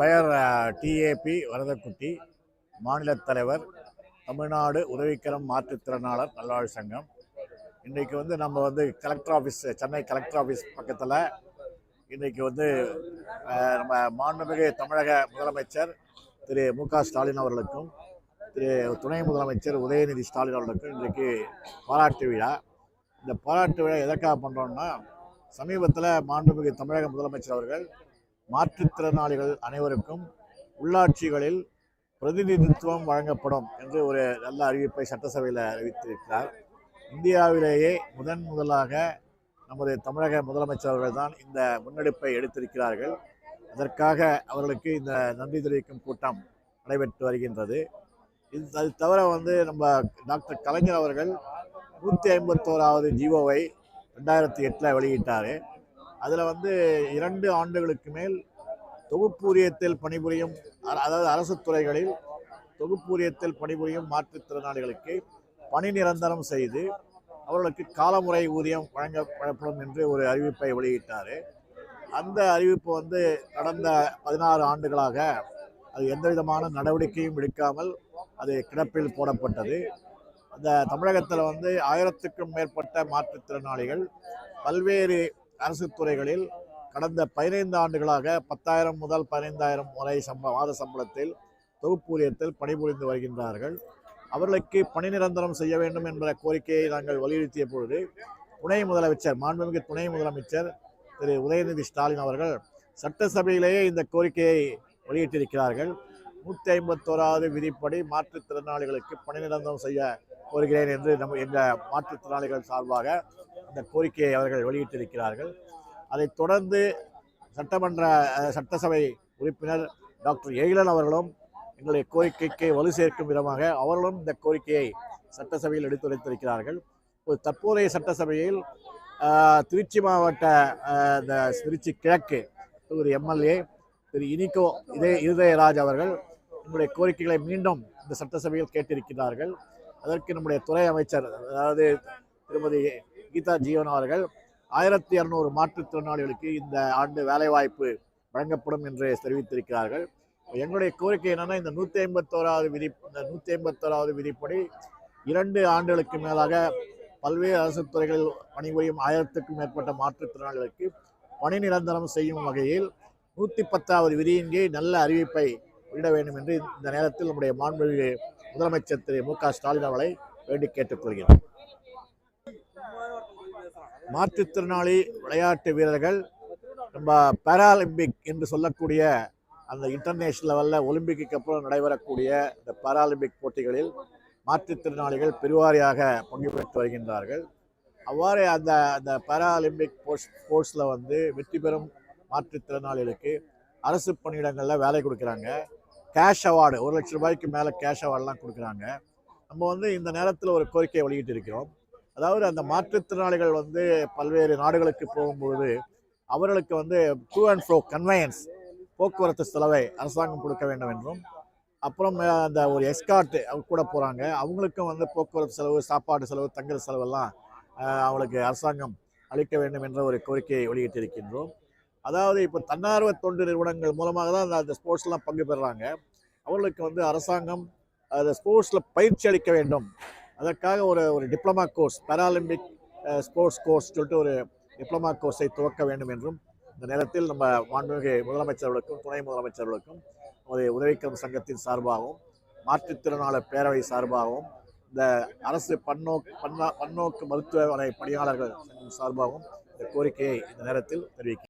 பெயர் டிஏபி வரதக்குட்டி மாநில தலைவர் தமிழ்நாடு உதவிக்கரம் மாற்றுத்திறனாளர் நல்வாழ் சங்கம். இன்றைக்கு வந்து நம்ம வந்து collector office Chennai collector office பக்கத்தில் இன்றைக்கு வந்து நம்ம மாண்புமிகு தமிழக முதலமைச்சர் திரு. மு. க. ஸ்டாலின் அவர்களுக்கும் திரு. துணை முதலமைச்சர் உதயநிதி ஸ்டாலின் அவர்களுக்கும் இன்றைக்கு பாராட்டு விழா. இந்த பாராட்டு விழா எதற்காக பண்ணுறோம்னா சமீபத்தில் மாண்புமிகு தமிழக முதலமைச்சர் அவர்கள் மாற்றுத்திறனாளிகள் அனைவருக்கும் உள்ளாட்சிகளில் பிரதிநிதித்துவம் வழங்கப்படும் என்று ஒரு நல்ல அறிவிப்பை சட்டசபையில் அறிவித்திருக்கிறார். இந்தியாவிலேயே முதன் முதலாக நமது தமிழக முதலமைச்சர் அவர்கள் தான் இந்த முன்னெடுப்பை எடுத்திருக்கிறார்கள். அதற்காக அவர்களுக்கு இந்த நன்றி தெரிவிக்கும் கூட்டம் நடைபெற்று வருகின்றது. இது அது தவிர வந்து நம்ம டாக்டர் கலைஞர் அவர்கள் நூற்றி ஐம்பத்தோராவது ஜிஓவை ரெண்டாயிரத்தி எட்டில் வெளியிட்டார். அதில் வந்து இரண்டு ஆண்டுகளுக்கு மேல் தொகுப்பூரியத்தில் பணிபுரியும் அதாவது அரசு துறைகளில் தொகுப்பூரியத்தில் பணிபுரியும் மாற்றுத்திறனாளிகளுக்கு பணி நிரந்தரம் செய்து அவர்களுக்கு காலமுறை ஊதியம் வழங்கப்படும் என்று ஒரு அறிவிப்பை வெளியிட்டார். அந்த அறிவிப்பு வந்து கடந்த பதினாறு ஆண்டுகளாக அது எந்த விதமான நடவடிக்கையும் எடுக்காமல் அது கிடப்பில் போடப்பட்டது. அந்த தமிழகத்தில் வந்து ஆயிரத்துக்கும் மேற்பட்ட மாற்றுத்திறனாளிகள் பல்வேறு அரசு துறைகளில் கடந்த பதினைந்து ஆண்டுகளாக பத்தாயிரம் முதல் பதினைந்தாயிரம் வரை சம்ப மாத சம்பளத்தில் தொகுப்பூதியத்தில் பணிபுரிந்து வருகின்றார்கள். அவர்களுக்கு பணி நிரந்தரம் செய்ய வேண்டும் என்ற கோரிக்கையை நாங்கள் வலியுறுத்திய பொழுது துணை முதலமைச்சர் மாண்புமிகு துணை முதலமைச்சர் திரு. உதயநிதி ஸ்டாலின் அவர்கள் சட்டசபையிலேயே இந்த கோரிக்கையை வெளியிட்டிருக்கிறார்கள். நூற்றி ஐம்பத்தோராவது விதிப்படி மாற்றுத்திறனாளிகளுக்கு பணி நிரந்தரம் செய்ய கோருகிறேன் என்று நம் எங்கள் மாற்றுத்திறனாளிகள் சார்பாக இந்த கோரிக்கையை அவர்கள் வெளியிட்டிருக்கிறார்கள். அதைத் தொடர்ந்து சட்டமன்ற சட்டசபை உறுப்பினர் டாக்டர் எயிலன் அவர்களும் எங்களுடைய கோரிக்கைக்கு வலு சேர்க்கும் விதமாக அவர்களும் இந்த கோரிக்கையை சட்டசபையில் எடுத்துரைத்திருக்கிறார்கள். ஒரு தற்போதைய சட்டசபையில் திருச்சி மாவட்ட இந்த திருச்சி கிழக்கு தொகுதி எம்எல்ஏ திரு இனிகோ இதய இருதயராஜ் அவர்கள் நம்முடைய கோரிக்கைகளை மீண்டும் இந்த சட்டசபையில் கேட்டிருக்கிறார்கள். அதற்கு நம்முடைய துறை அமைச்சர் அதாவது திருமதி கீதா ஜீவன் அவர்கள் ஆயிரத்தி இரநூறு மாற்றுத்திறனாளிகளுக்கு இந்த ஆண்டு வேலைவாய்ப்பு வழங்கப்படும் என்று தெரிவித்திருக்கிறார்கள். எங்களுடைய கோரிக்கை என்னென்னா இந்த நூற்றி ஐம்பத்தோராவது விதி இந்த நூற்றி ஐம்பத்தோராவது விதிப்படி இரண்டு ஆண்டுகளுக்கு மேலாக பல்வேறு அரசு துறைகளில் பணிபுரியும் ஆயிரத்துக்கும் மேற்பட்ட மாற்றுத்திறனாளிகளுக்கு பணி நிரந்தரம் செய்யும் வகையில் நூற்றி பத்தாவது விதியின் கீழ் நல்ல அறிவிப்பை வெளியிட வேண்டும் என்று இந்த நேரத்தில் நம்முடைய மாண்புமிகு முதலமைச்சர் திரு மு க ஸ்டாலின் அவர்களை வேண்டி கேட்டுக்கொள்கிறோம் மாற்றுத்திறனாளி விளையாட்டு வீரர்கள் நம்ம பேராலிம்பிக் என்று சொல்லக்கூடிய அந்த இன்டர்நேஷனல் லெவலில் ஒலிம்பிக்கு அப்புறம் நடைபெறக்கூடிய இந்த பாராலிம்பிக் போட்டிகளில் மாற்றுத்திறனாளிகள் பெருவாரியாக பங்கு பெற்று வருகின்றார்கள். அவ்வாறு அந்த அந்த பேராலிம்பிக் ஸ்போர்ட்ஸ் ஸ்போர்ட்ஸில் வந்து வெற்றி பெறும் மாற்றுத்திறனாளிகளுக்கு அரசு பணியிடங்களில் வேலை கொடுக்குறாங்க. கேஷ் அவார்டு ஒரு லட்ச ரூபாய்க்கு மேலே கேஷ் அவார்டெலாம் கொடுக்குறாங்க. நம்ம வந்து இந்த நேரத்தில் ஒரு கோரிக்கையை வெளியிட்டு இருக்கிறோம் அதாவது அந்த மாற்றுத்திறனாளிகள் வந்து பல்வேறு நாடுகளுக்கு போகும்பொழுது அவர்களுக்கு வந்து டூ அண்ட் ஃப்ரோ கன்வயன்ஸ் போக்குவரத்து செலவை அரசாங்கம் கொடுக்க வேண்டும் என்றும் அப்புறம் அந்த ஒரு எஸ்கார்ட் அவங்க கூட போகிறாங்க அவங்களுக்கும் வந்து போக்குவரத்து செலவு சாப்பாடு செலவு தங்குற செலவெல்லாம் அவளுக்கு அவங்களுக்கு அரசாங்கம் அளிக்க வேண்டும் என்ற ஒரு கோரிக்கையை வெளியிட்டிருக்கின்றோம். அதாவது இப்போ தன்னார்வ தொண்டு நிறுவனங்கள் மூலமாக தான் அந்த- அந்த ஸ்போர்ட்ஸ்லாம் பங்கு பெறுறாங்க அவர்களுக்கு வந்து அரசாங்கம் அந்த ஸ்போர்ட்ஸில் பயிற்சி அளிக்க வேண்டும். அதற்காக ஒரு ஒரு diploma course paralympic sports course சொல்லிட்டு ஒரு டிப்ளமா கோர்ஸை துவக்க வேண்டும் என்றும் இந்த நேரத்தில் நம்ம மாண்புமிகு முதலமைச்சர்களுக்கும் துணை முதலமைச்சர்களுக்கும் ஒரு உதவிக்கரம் சங்கத்தின் சார்பாகவும் மாற்றுத்திறனாளர் பேரவை சார்பாகவும் இந்த அரசு பன்னோக்கு பன்னா பன்னோக்கு மருத்துவமனை பணியாளர்கள் சங்கம் சார்பாகவும் இந்த கோரிக்கையை இந்த நேரத்தில் தெரிவிக்கிறேன்.